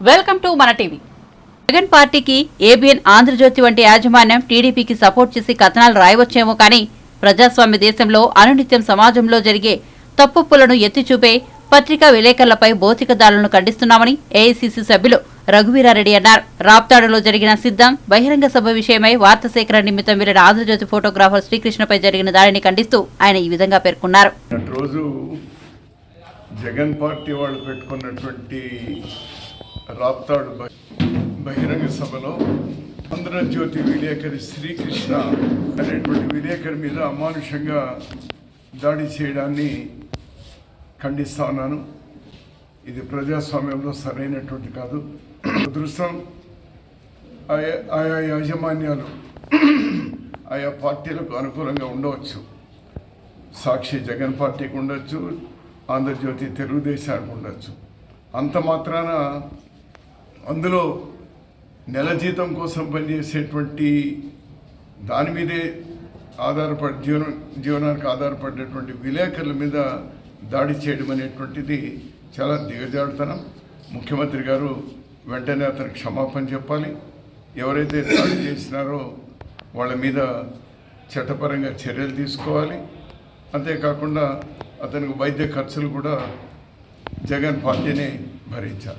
Welcome to మన TV. Jagan పార్టీకి ABN Andhra Jyothi వంటి యాజమాన్యం టీడీపీకి సపోర్ట్ చేసి కథనాలు రాయవచ్చేమో కానీ ప్రజాస్వామ్య దేశంలో అనునిత్యం సమాజంలో జరిగే తప్పులను ఎత్తిచూపే పత్రికా విలేకరులపై భౌతిక దాడులను ఖండిస్తున్నామని ఏఐసీసీ సభ్యులు రఘువీరారెడ్డి అన్నారు. రాప్తాడులో జరిగిన సిద్ధం బహిరంగ సభ విషయమై వార్త సేకరణ నిమిత్తం వెళ్ళిన ఆంధ్రజ్యోతి ఫోటోగ్రాఫర్ శ్రీకృష్ణపై జరిగిన దాడిని ఖండిస్తూ ఆయన ఈ విధంగా పేర్కొన్నారు. జగన్ పార్టీ వాళ్ళు పెట్టుకున్నటువంటి రాప్తాడు బహిరంగ సభలో ఆంధ్రజ్యోతి విలేకరి శ్రీకృష్ణ అనేటువంటి విలేకరి మీద అమానుషంగా దాడి చేయడాన్ని ఖండిస్తా ఉన్నాను. ఇది ప్రజాస్వామ్యంలో సరైనటువంటి కాదు. దృష్టం ఆయా ఆయా యాజమాన్యాలు ఆయా పార్టీలకు అనుకూలంగా ఉండవచ్చు. సాక్షి జగన్ పార్టీకి ఉండొచ్చు ఆంధ్రజ్యోతి తెలుగుదేశానికి ఉండొచ్చు. అంత మాత్రాన అందులో నెల జీతం కోసం పనిచేసేటువంటి దాని మీదే ఆధారపడి జీవన జీవనానికి ఆధారపడేటువంటి విలేకరుల మీద దాడి చేయడం అనేటువంటిది చాలా దిగజాడుతనం ముఖ్యమంత్రి గారు వెంటనే అతనికి క్షమాపణ చెప్పాలి. ఎవరైతే దాడి చేసినారో వాళ్ళ మీద చట్టపరంగా చర్యలు తీసుకోవాలి. అంతేకాకుండా అతనికి వైద్య ఖర్చులు కూడా జగన్ పార్టీనే భరించాలి.